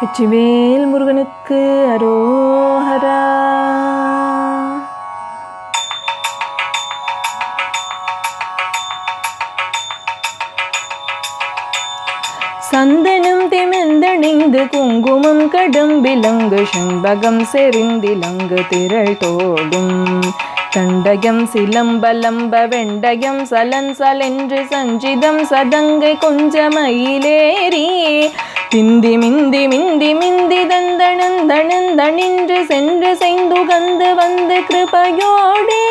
வெற்றிவேல் முருகனுக்கு அரோஹரா. சந்தனம் திமிந்தணிந்து குங்குமம் கடும் விலங்கு செண்பகம் செறிந்திலங்கு திரள் தோடும். தண்டயம் சிலம்பலம்ப வெண்டயம் சலன் சலென்று சஞ்சிதம் சதங்கை கொஞ்சமயிலேறி திந்தி மிந்தி மிந்தி மிந்தி தந்தனந்தனந்தனின்று சென்று செய்து கந்து வந்து கிருபையோடே.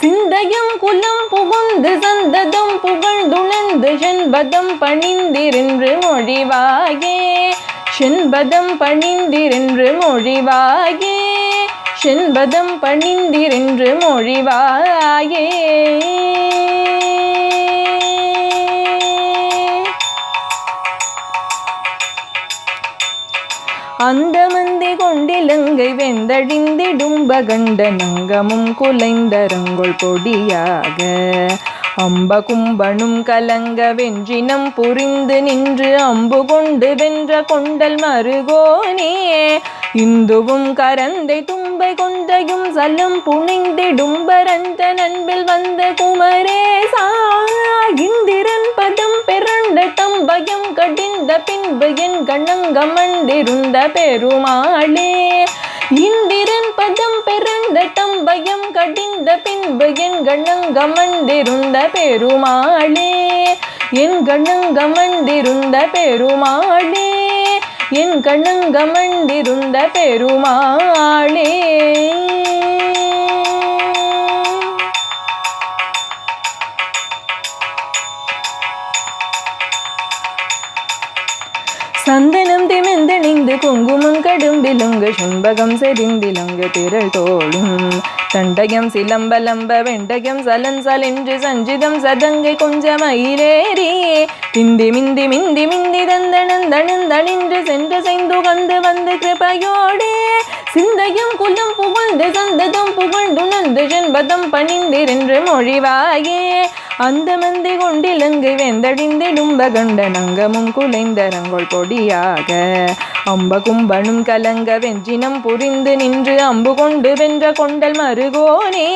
சிந்தையும் குலம் புகுந்து சந்ததம் புகழ்ந்துணர்ந்து செண்பதம் பணிந்திரென்று மொழிவாயே. செண்பதம் பணிந்திரென்று மொழிவாயே. செண்பதம் பணிந்திரென்று மொழிவாயே. அந்த மந்தி கொண்டிலங்கை வெந்தழிந்திடும்பகண்ட நங்கமும் குலைந்தரங்கொள் பொடியாக. அம்ப கும்பனும் கலங்க வெஞ்சினம் புரிந்து நின்று அம்பு கொண்டு வென்ற கொண்டல் மருகோனே. இந்துவும் கரந்தை தும்பை கொண்டையும் சலம் புனைந்திடும்பரந்த நண்பில் வந்த குமரேசா. இந்திரன் பதம் வந்த பின்பு என் கண்ணங்கமண்டிருந்த பெருமாளே. இந்திரன் பதம் பிறந்த தம்பயம் கடிந்த பின்பு என் கண்ணங்கமண்டிருந்த பெருமாளே. என் கண்ணங்கமண்டிருந்த பெருமாளே. என் கண்ணங்கமண்டிருந்த பெருமாளே. சந்தனம் திமிந்தணிந்து குங்குமம் கடும்பிலுங்கு சுண்பகம் செறிந்திலுங்கு திரள் தோழும் தண்டகம் சிலம்பலம்ப வெண்டகம் சலன் சலென்று சஞ்சிதம் சதங்கை கொஞ்சமயிலேறி திந்தி மிந்தி மிந்தி மிந்தி தந்தனந்தனந்தனின்று சென்று செய்து கந்து வந்து கிருபையோடு சிந்தையும் குலம் புகழ்ந்து சந்ததம் புகழ்ந்துணர்ந்து செண்பதம் பணிந்திரென்று மொழிவாயே. அந்த மந்தி கொண்டிலங்கு வெந்தடிந்திடும்பகண்ட நங்கமும் குலைந்தரங்கொள் பொடியாக. அம்ப கும்பனும் கலங்க வெஞ்சினம் புரிந்து நின்று அம்பு கொண்டு வென்ற கொண்டல் மருகோனே.